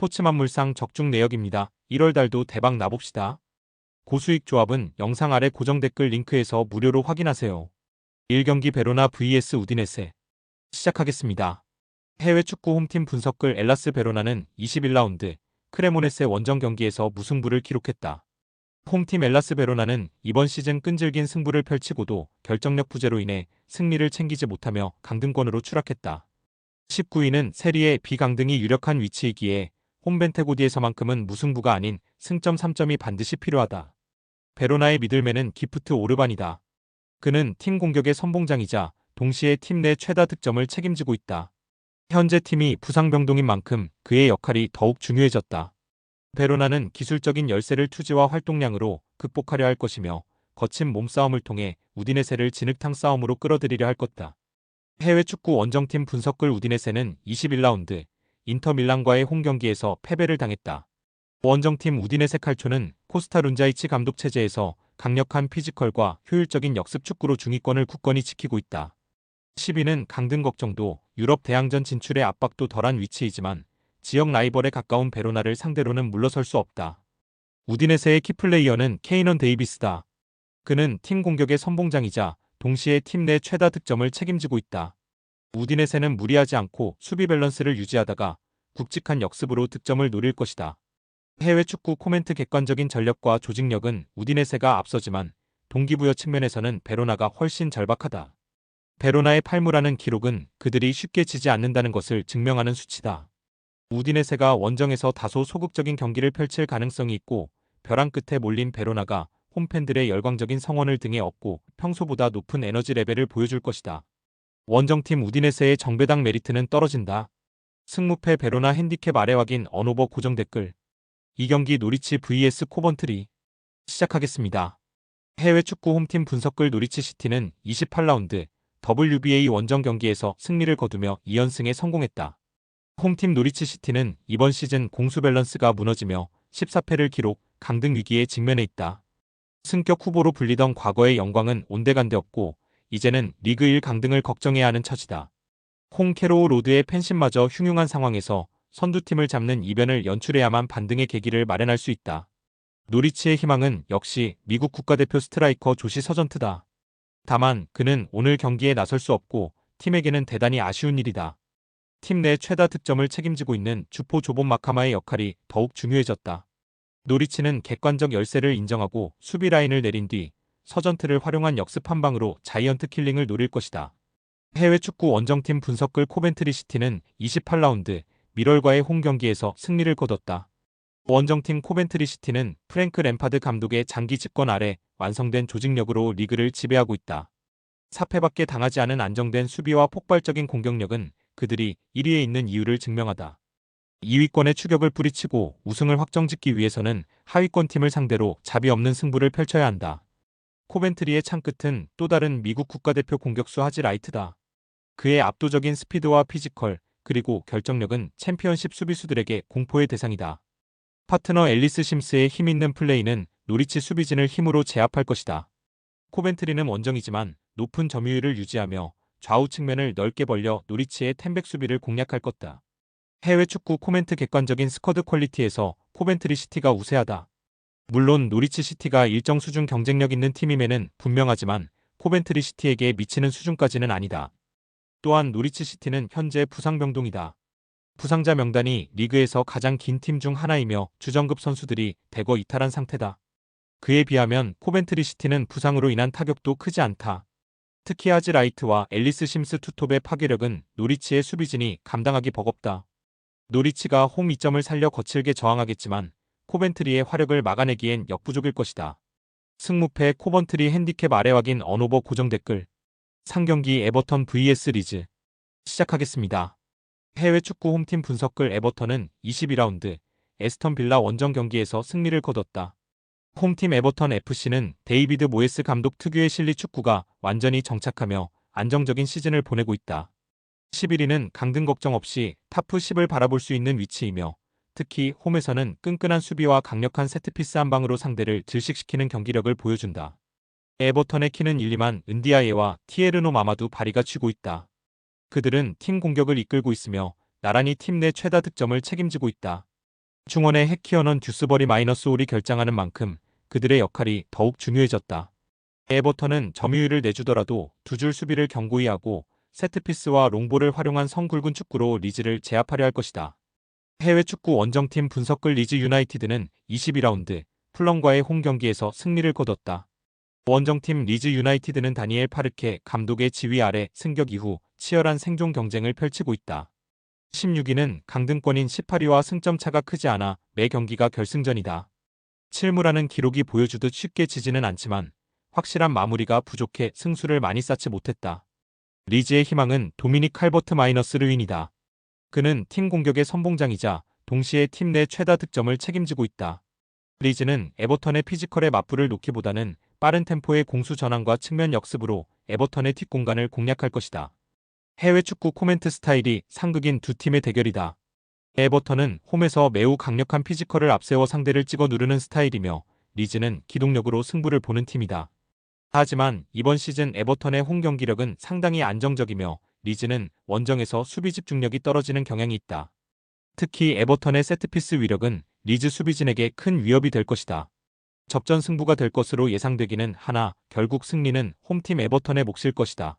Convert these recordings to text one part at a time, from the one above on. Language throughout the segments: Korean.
스포츠 만물상 적중 내역입니다. 1월 달도 대박 나봅시다. 고수익 조합은 영상 아래 고정 댓글 링크에서 무료로 확인하세요. 1경기 베로나 vs 우디네세 시작하겠습니다. 해외 축구 홈팀 분석글 엘라스 베로나는 21라운드 크레모네세 원정 경기에서 무승부를 기록했다. 홈팀 엘라스 베로나는 이번 시즌 끈질긴 승부를 펼치고도 결정력 부재로 인해 승리를 챙기지 못하며 강등권으로 추락했다. 19위는 세리에 비강등이 유력한 위치이기에 홈벤테고디에서만큼은 무승부가 아닌 승점 3점이 반드시 필요하다. 베로나의 미들맨은 기프트 오르반이다. 그는 팀 공격의 선봉장이자 동시에 팀 내 최다 득점을 책임지고 있다. 현재 팀이 부상병동인 만큼 그의 역할이 더욱 중요해졌다. 베로나는 기술적인 열세를 투지와 활동량으로 극복하려 할 것이며 거친 몸싸움을 통해 우디네세를 진흙탕 싸움으로 끌어들이려 할 것다. 해외 축구 원정팀 분석글 우디네세는 21라운드 인터밀란과의 홈 경기에서 패배를 당했다. 원정팀 우디네세 칼초는 코스타 룬자이치 감독 체제에서 강력한 피지컬과 효율적인 역습 축구로 중위권을 굳건히 지키고 있다. 10위는 강등 걱정도 유럽 대항전 진출의 압박도 덜한 위치이지만 지역 라이벌에 가까운 베로나를 상대로는 물러설 수 없다. 우디네세의 키플레이어는 케이넌 데이비스다. 그는 팀 공격의 선봉장이자 동시에 팀 내 최다 득점을 책임지고 있다. 우디네세는 무리하지 않고 수비 밸런스를 유지하다가 굵직한 역습으로 득점을 노릴 것이다. 해외 축구 코멘트 객관적인 전력과 조직력은 우디네세가 앞서지만 동기부여 측면에서는 베로나가 훨씬 절박하다. 베로나의 팔무라는 기록은 그들이 쉽게 지지 않는다는 것을 증명하는 수치다. 우디네세가 원정에서 다소 소극적인 경기를 펼칠 가능성이 있고 벼랑 끝에 몰린 베로나가 홈팬들의 열광적인 성원을 등에 업고 평소보다 높은 에너지 레벨을 보여줄 것이다. 원정팀 우디네세의 정배당 메리트는 떨어진다. 승무패 베로나 핸디캡 아래 확인 언오버 고정 댓글. 이 경기 노리치 vs 코번트리. 시작하겠습니다. 해외 축구 홈팀 분석글 노리치 시티는 28라운드 WBA 원정 경기에서 승리를 거두며 2연승에 성공했다. 홈팀 노리치 시티는 이번 시즌 공수 밸런스가 무너지며 14패를 기록 강등 위기에 직면해 있다. 승격 후보로 불리던 과거의 영광은 온데간데 없고 이제는 리그 1 강등을 걱정해야 하는 처지다. 홍케로우 로드의 팬심마저 흉흉한 상황에서 선두팀을 잡는 이변을 연출해야만 반등의 계기를 마련할 수 있다. 노리치의 희망은 역시 미국 국가대표 스트라이커 조시 서전트다. 다만 그는 오늘 경기에 나설 수 없고 팀에게는 대단히 아쉬운 일이다. 팀 내 최다 득점을 책임지고 있는 주포 조본 마카마의 역할이 더욱 중요해졌다. 노리치는 객관적 열세를 인정하고 수비 라인을 내린 뒤 서전트를 활용한 역습 한 방으로 자이언트 킬링을 노릴 것이다. 해외 축구 원정팀 분석글 코벤트리 시티는 28라운드 미럴과의 홈 경기에서 승리를 거뒀다. 원정팀 코벤트리 시티는 프랭크 램파드 감독의 장기 집권 아래 완성된 조직력으로 리그를 지배하고 있다. 사패밖에 당하지 않은 안정된 수비와 폭발적인 공격력은 그들이 1위에 있는 이유를 증명하다. 2위권의 추격을 뿌리치고 우승을 확정짓기 위해서는 하위권 팀을 상대로 자비 없는 승부를 펼쳐야 한다. 코벤트리의 창끝은 또 다른 미국 국가대표 공격수 하지 라이트다. 그의 압도적인 스피드와 피지컬 그리고 결정력은 챔피언십 수비수들에게 공포의 대상이다. 파트너 앨리스 심스의 힘있는 플레이는 노리치 수비진을 힘으로 제압할 것이다. 코벤트리는 원정이지만 높은 점유율을 유지하며 좌우 측면을 넓게 벌려 노리치의 템백 수비를 공략할 것다. 해외 축구 코멘트 객관적인 스쿼드 퀄리티에서 코벤트리 시티가 우세하다. 물론 노리치 시티가 일정 수준 경쟁력 있는 팀임에는 분명하지만 코벤트리 시티에게 미치는 수준까지는 아니다. 또한 노리치 시티는 현재 부상 병동이다. 부상자 명단이 리그에서 가장 긴 팀 중 하나이며 주전급 선수들이 대거 이탈한 상태다. 그에 비하면 코벤트리 시티는 부상으로 인한 타격도 크지 않다. 특히 하즈 라이트와 앨리스 심스 투톱의 파괴력은 노리치의 수비진이 감당하기 버겁다. 노리치가 홈 2점을 살려 거칠게 저항하겠지만 코벤트리의 화력을 막아내기엔 역부족일 것이다. 승무패 코번트리 핸디캡 아래 확인 언오버 고정 댓글. 상경기 에버턴 vs 리즈. 시작하겠습니다. 해외 축구 홈팀 분석글 에버턴은 22라운드 에스턴 빌라 원정 경기에서 승리를 거뒀다. 홈팀 에버턴 FC는 데이비드 모에스 감독 특유의 실리 축구가 완전히 정착하며 안정적인 시즌을 보내고 있다. 11위는 강등 걱정 없이 타프 10을 바라볼 수 있는 위치이며 특히 홈에서는 끈끈한 수비와 강력한 세트피스 한 방으로 상대를 질식시키는 경기력을 보여준다. 에버턴의 키는 1, 2만 은디아예와 티에르노 마마두 바리가 쥐고 있다. 그들은 팀 공격을 이끌고 있으며 나란히 팀 내 최다 득점을 책임지고 있다. 중원의 해키어넌 듀스버리 마이너스 올이 결장하는 만큼 그들의 역할이 더욱 중요해졌다. 에버턴은 점유율을 내주더라도 두 줄 수비를 경고히 하고 세트피스와 롱볼을 활용한 성굵은 축구로 리즈를 제압하려 할 것이다. 해외 축구 원정팀 분석글 리즈 유나이티드는 22라운드 플럼과의 홈 경기에서 승리를 거뒀다. 원정팀 리즈 유나이티드는 다니엘 파르케 감독의 지휘 아래 승격 이후 치열한 생존 경쟁을 펼치고 있다. 16위는 강등권인 18위와 승점 차가 크지 않아 매 경기가 결승전이다. 칠무라는 기록이 보여주듯 쉽게 지지는 않지만 확실한 마무리가 부족해 승수를 많이 쌓지 못했다. 리즈의 희망은 도미닉 칼버트 마이너스 르윈이다. 그는 팀 공격의 선봉장이자 동시에 팀 내 최다 득점을 책임지고 있다. 리즈는 에버턴의 피지컬에 맞불을 놓기보다는 빠른 템포의 공수 전환과 측면 역습으로 에버턴의 뒷공간을 공략할 것이다. 해외 축구 코멘트 스타일이 상극인 두 팀의 대결이다. 에버턴은 홈에서 매우 강력한 피지컬을 앞세워 상대를 찍어 누르는 스타일이며 리즈는 기동력으로 승부를 보는 팀이다. 하지만 이번 시즌 에버턴의 홈 경기력은 상당히 안정적이며 리즈는 원정에서 수비 집중력이 떨어지는 경향이 있다. 특히 에버턴의 세트피스 위력은 리즈 수비진에게 큰 위협이 될 것이다. 접전 승부가 될 것으로 예상되기는 하나 결국 승리는 홈팀 에버턴의 몫일 것이다.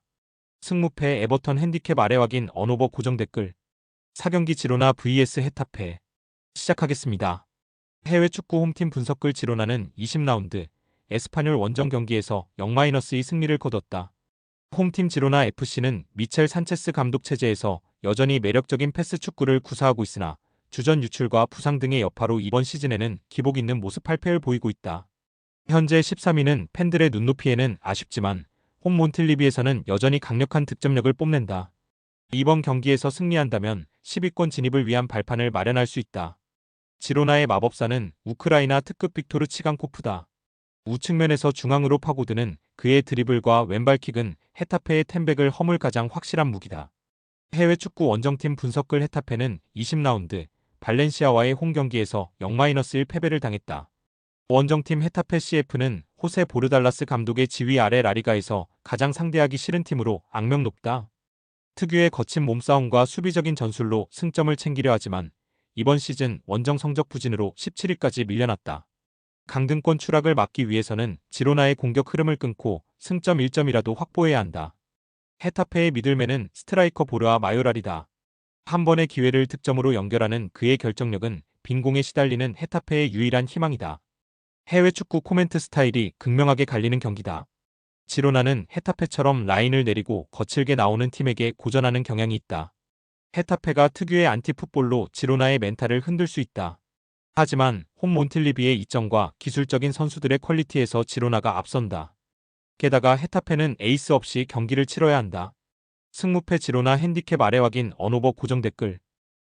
승무패 에버턴 핸디캡 아래 확인 언오버 고정 댓글 4경기 지로나 vs 헤타페 시작하겠습니다. 해외 축구 홈팀 분석글 지로나는 20라운드 에스파뇰 원정 경기에서 0-2 승리를 거뒀다. 홈팀 지로나 FC는 미첼 산체스 감독 체제에서 여전히 매력적인 패스 축구를 구사하고 있으나 주전 유출과 부상 등의 여파로 이번 시즌에는 기복 있는 모습 8패를 보이고 있다. 현재 13위는 팬들의 눈높이에는 아쉽지만 홈 몬틀리비에서는 여전히 강력한 득점력을 뽐낸다. 이번 경기에서 승리한다면 10위권 진입을 위한 발판을 마련할 수 있다. 지로나의 마법사는 우크라이나 특급 빅토르 치강코프다. 우측면에서 중앙으로 파고드는 그의 드리블과 왼발킥은 헤타페의 템백을 허물 가장 확실한 무기다. 해외 축구 원정팀 분석글 헤타페는 20라운드 발렌시아와의 홈 경기에서 0-1 패배를 당했다. 원정팀 헤타페 CF는 호세 보르달라스 감독의 지휘 아래 라리가에서 가장 상대하기 싫은 팀으로 악명 높다. 특유의 거친 몸싸움과 수비적인 전술로 승점을 챙기려 하지만 이번 시즌 원정 성적 부진으로 17위까지 밀려났다. 강등권 추락을 막기 위해서는 지로나의 공격 흐름을 끊고 승점 1점이라도 확보해야 한다. 헤타페의 미들맨은 스트라이커 보르아 마요랄이다. 한 번의 기회를 득점으로 연결하는 그의 결정력은 빈공에 시달리는 헤타페의 유일한 희망이다. 해외 축구 코멘트 스타일이 극명하게 갈리는 경기다. 지로나는 헤타페처럼 라인을 내리고 거칠게 나오는 팀에게 고전하는 경향이 있다. 헤타페가 특유의 안티풋볼로 지로나의 멘탈을 흔들 수 있다. 하지만 홈 몬틀리비의 이점과 기술적인 선수들의 퀄리티에서 지로나가 앞선다. 게다가 헤타페는 에이스 없이 경기를 치러야 한다. 승무패 지로나 핸디캡 아래 확인 언오버 고정 댓글